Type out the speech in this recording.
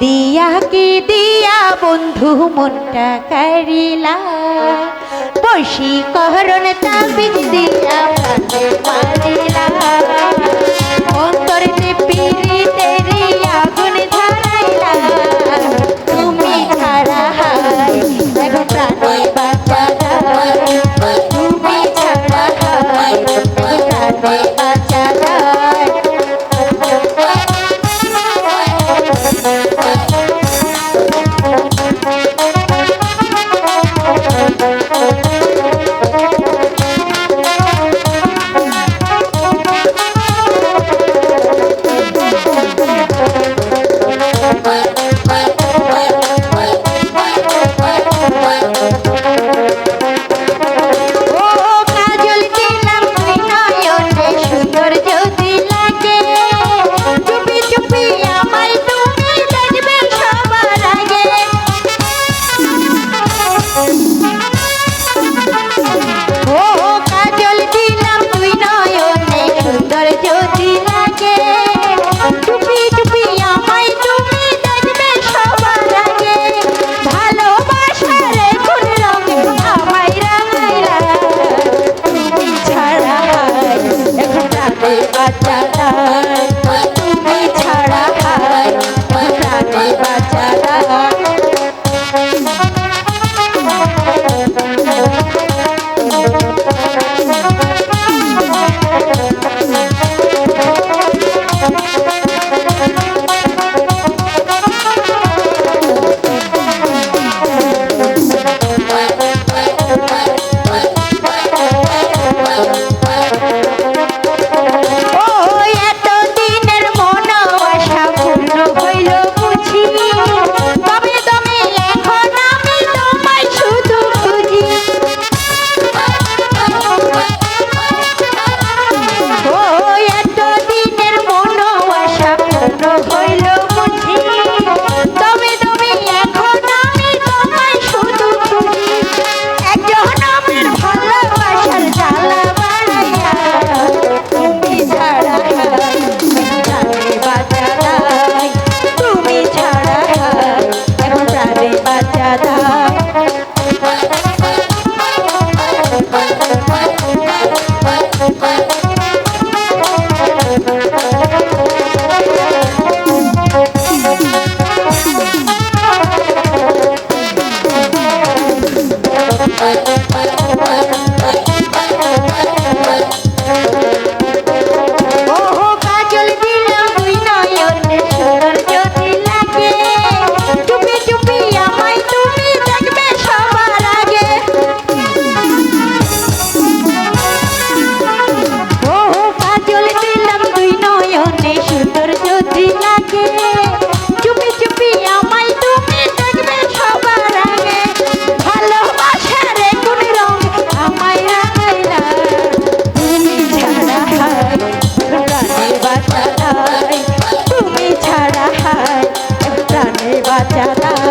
দিয়া কি দিয়া বন্ধু মনটা কারিলা বসি বশীকরণ তাবিজ দিয়া পারিলা। Bye. চারা